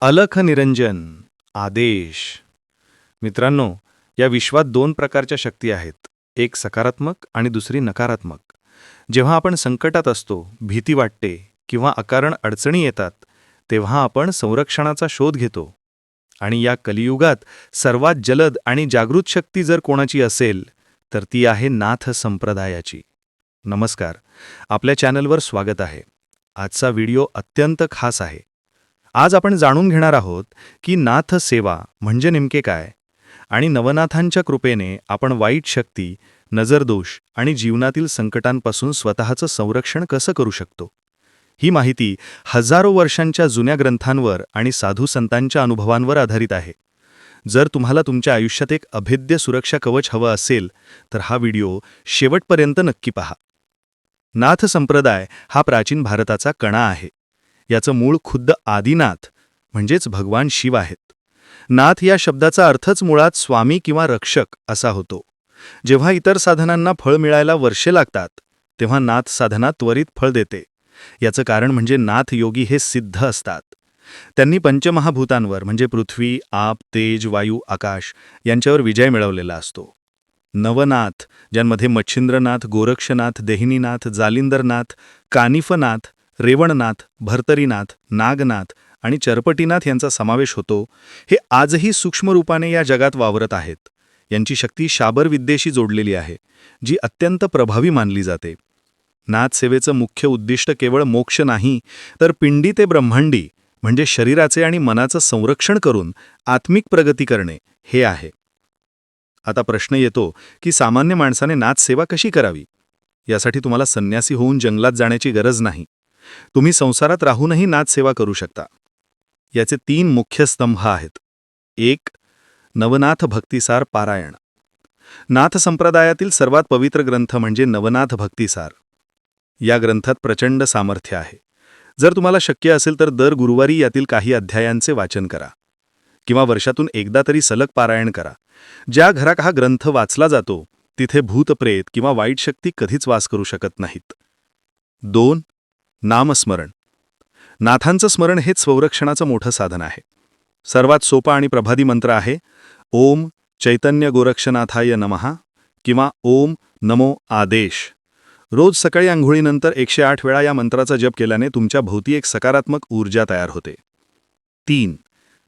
अलख निरंजन आदेश. मित्रांनो या विश्वात दोन प्रकारच्या शक्ती आहेत. एक सकारात्मक आणि दुसरी नकारात्मक. जेव्हा आपण संकटात असतो भीती वाटते किंवा अकारण अडचणी येतात तेव्हा आपण संरक्षणाचा शोध घेतो. आणि या कलियुगात सर्वात जलद आणि जागृत शक्ती जर कोणाची असेल तर ती आहे नाथ संप्रदायाची. नमस्कार. आपल्या चॅनलवर स्वागत आहे. आजचा व्हिडिओ अत्यंत खास आहे. आज आपण जाणून घेणार आहोत की नाथ सेवा म्हणजे नेमके काय आणि नवनाथांच्या कृपेने आपण वाईट शक्ती नजरदोष आणि जीवनातील संकटांपासून स्वतःचं संरक्षण कसं करू शकतो? ही माहिती हजारो वर्षांच्या जुन्या ग्रंथांवर आणि साधू संतांच्या अनुभवांवर आधारित आहे. जर तुम्हाला तुमच्या आयुष्यात एक अभेद्य सुरक्षा कवच हवं असेल तर हा व्हिडिओ शेवटपर्यंत नक्की पहा. नाथ संप्रदाय हा प्राचीन भारताचा कणा आहे. याचं मूळ खुद्द आदिनाथ म्हणजेच भगवान शिव आहेत. नाथ या शब्दाचा अर्थच मुळात स्वामी किंवा रक्षक असा होतो. जेव्हा इतर साधनांना फळ मिळायला वर्षे लागतात तेव्हा नाथ साधना त्वरित फळ देते. याचं कारण म्हणजे नाथ योगी हे सिद्ध असतात. त्यांनी पंचमहाभूतांवर म्हणजे पृथ्वी आप तेज वायू आकाश यांच्यावर विजय मिळवलेला असतो. नवनाथ ज्यांमध्ये मच्छिंद्रनाथ गोरक्षनाथ देहिनीनाथ जालिंदरनाथ कानिफनाथ रेवणनाथ भर्तरीनाथ नागनाथ आणि चरपटीनाथ यांचा समावेश होतो हे आजही सूक्ष्म रूपाने या जगात वावरत आहेत. यांची शक्ती शाबर विद्येशी जोडलेली आहे जी अत्यंत प्रभावी मानली जाते. नाथसेवेचं मुख्य उद्दिष्ट केवळ मोक्ष नाही तर पिंडी ते ब्रह्मांडी म्हणजे शरीराचे आणि मनाचं संरक्षण करून आत्मिक प्रगती करणे हे आहे. आता प्रश्न येतो की सामान्य माणसाने नाथसेवा कशी करावी? यासाठी तुम्हाला संन्यासी होऊन जंगलात जाण्याची गरज नाही. तुम्ही संसारात राहूनही नाथसेवा करू शकता. याचे तीन मुख्य स्तंभ आहेत. एक नवनाथ भक्तिसार पारायण. नाथ संप्रदायातील सर्वात पवित्र ग्रंथ म्हणजे नवनाथ भक्तिसार. या ग्रंथात प्रचंड सामर्थ्य आहे. जर तुम्हाला शक्य असेल तर दर गुरुवारी यातील काही अध्यायांचे वाचन करा. किंवा वर्षातून एकदा तरी सलग पारायण करा. ज्या घरात हा ग्रंथ वाचला जातो तिथे भूतप्रेत किंवा वाईट शक्ती कधीच वास करू शकत नाहीत. दोन नामस्मरण. नाथांचं स्मरण हेच संरक्षणाचं मोठं साधन आहे. सर्वात सोपा आणि प्रभादी मंत्र आहे ओम चैतन्य गोरक्षनाथाय नमहा किंवा ओम नमो आदेश. रोज सकाळी आंघोळीनंतर एकशे आठ वेळा या मंत्राचा जप केल्याने तुमच्या भोवती एक सकारात्मक ऊर्जा तयार होते. तीन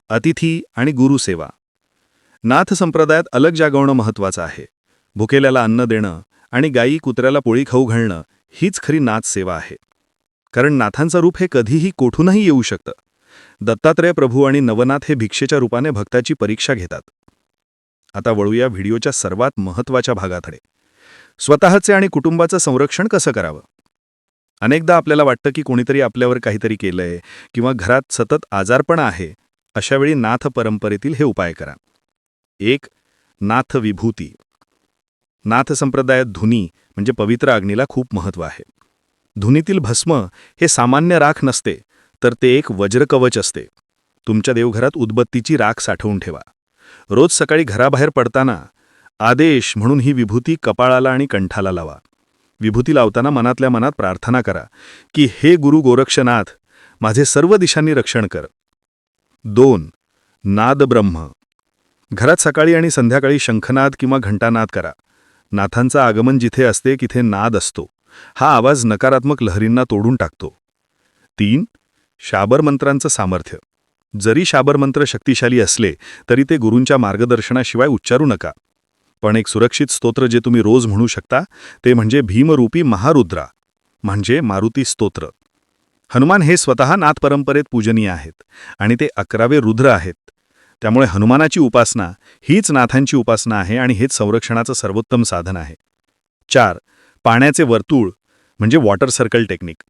अतिथी आणि गुरुसेवा नाथ संप्रदायात अलग जागवणं महत्वाचं आहे. भुकेल्याला अन्न देणं आणि गायी कुत्र्याला पोळी खाऊ घालणं हीच खरी नाथ सेवा आहे. कारण नाथांचं रूप हे कधीही कोठूनही येऊ शकतं. दत्तात्रय प्रभू आणि नवनाथ हे भिक्षेच्या रूपाने भक्ताची परीक्षा घेतात. आता वळूया व्हिडिओच्या सर्वात महत्त्वाच्या भागाकडे. स्वतःचे आणि कुटुंबाचं संरक्षण कसं करावं? अनेकदा आपल्याला वाटतं की कोणीतरी आपल्यावर काहीतरी केलंय किंवा घरात सतत आजारपण आहे अशावेळी नाथ परंपरेतील हे उपाय करा. एक नाथ विभूती नाथ संप्रदायात धुनी म्हणजे पवित्र अग्नीला खूप महत्त्व आहे. धुनीतील भस्म हे सामान्य राख नसते तर ते एक वज्रकवच असते. तुमच्या देवघरात उदबत्तीची राख साठवून ठेवा. रोज सकाळी घराबाहेर पडताना आदेश म्हणून ही विभूती कपाळाला आणि कंठाला लावा. विभूती लावताना मनातल्या मनात प्रार्थना करा की हे गुरु गोरक्षनाथ माझे सर्व दिशांनी रक्षण कर. दोन नाद ब्रह्म घरात सकाळी आणि संध्याकाळी शंखनाद किंवा घंटानाद करा. नाथांचं आगमन जिथे असते तिथे नाद असतो. हा आवाज नकारात्मक लहरींना तोडून टाकतो. तीन शाबर मंत्रांचं सामर्थ्य. जरी शाबर मंत्र शक्तिशाली असले तरी ते गुरूंच्या मार्गदर्शनाशिवाय उच्चारू नका. पण एक सुरक्षित स्तोत्र जे तुम्ही रोज म्हणू शकता ते म्हणजे भीमरूपी महारुद्रा. म्हणजे मारुती स्तोत्र. हनुमान हे स्वतः नाथ परंपरेत पूजनीय आहेत आणि ते अकरावे रुद्र आहेत. त्यामुळे हनुमानाची उपासना हीच नाथांची उपासना आहे आणि हेच संरक्षणाचं सर्वोत्तम साधन आहे. चार पाण्याचे वर्तुळ म्हणजे वॉटर सर्कल टेक्निक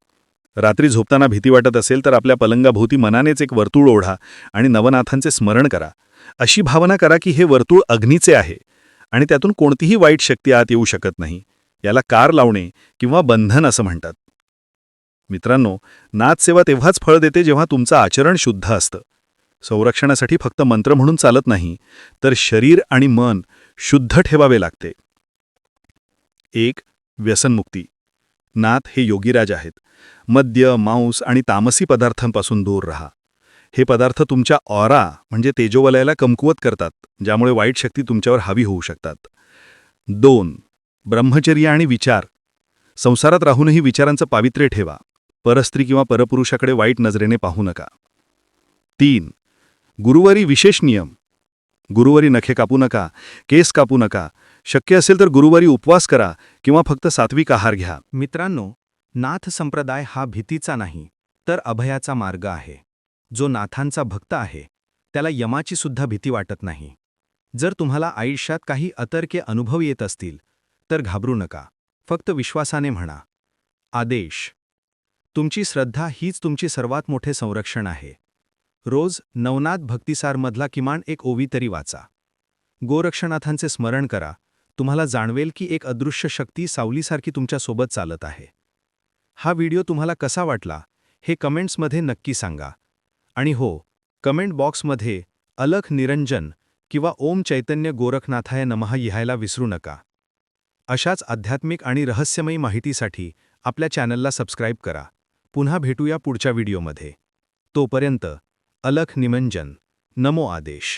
रात्री झोपताना भीती वाटत असेल तर आपल्या पलंगाभोवती मनानेच एक वर्तुळ ओढा आणि नवनाथांचे स्मरण करा. अशी भावना करा की हे वर्तुळ अग्नीचे आहे आणि त्यातून कोणतीही वाईट शक्ती आत येऊ शकत नाही. याला कार लावणे किंवा बंधन असं म्हणतात. मित्रांनो नाथसेवा तेव्हाच फळ देते जेव्हा तुमचं आचरण शुद्ध असतं. संरक्षणासाठी फक्त मंत्र म्हणून चालत नाही तर शरीर आणि मन शुद्ध ठेवावे लागते. एक व्यसनमुक्ती. नाथ हे योगीराज आहेत. मद्य मांस आणि तामसी पदार्थांपासून दूर राहा. हे पदार्थ तुमच्या ऑरा म्हणजे तेजोवलयाला कमकुवत करतात ज्यामुळे वाईट शक्ती तुमच्यावर हावी होऊ शकतात. दोन ब्रह्मचर्य आणि विचार. संसारात राहूनही विचारांचं पावित्र्य ठेवा. परस्त्री किंवा परपुरुषाकडे वाईट नजरेने पाहू नका. तीन गुरुवारी विशेष नियम. गुरुवारी नखे कापू नका केस कापू नका. शक्य असेल तर गुरुवारी उपवास करा किंवा फक्त सात्विक आहार घ्या. मित्रांनो नाथ संप्रदाय हा भीतीचा नाही तर अभयाचा मार्ग आहे. जो नाथांचा भक्त आहे त्याला यमाची सुद्धा भीती वाटत नाही. जर तुम्हाला आयुष्यात काही अतर्के अनुभव येत असतील तर घाबरू नका. फक्त विश्वासाने म्हणा. आदेश. तुमची श्रद्धा हीच तुमची सर्वात मोठे संरक्षण आहे. रोज नवनाथ भक्तिसारमधला किमान एक ओवी तरी वाचा. गोरक्षनाथांचे स्मरण करा. तुम्हाला जाणवेल की एक अदृश्य शक्ती सावलीसारखी तुमच्यासोबत चालत आहे. हा व्हिडिओ तुम्हाला कसा वाटला हे कमेंट्समध्ये नक्की सांगा. आणि हो कमेंट बॉक्समध्ये अलख निरंजन किंवा ओम चैतन्य गोरखनाथाय नमः लिहायला विसरू नका. अशाच आध्यात्मिक आणि रहस्यमयी माहितीसाठी आपल्या चॅनलला सबस्क्राईब करा. पुन्हा भेटूया पुढच्या व्हिडिओमध्ये. तोपर्यंत अलख निमंजन नमो आदेश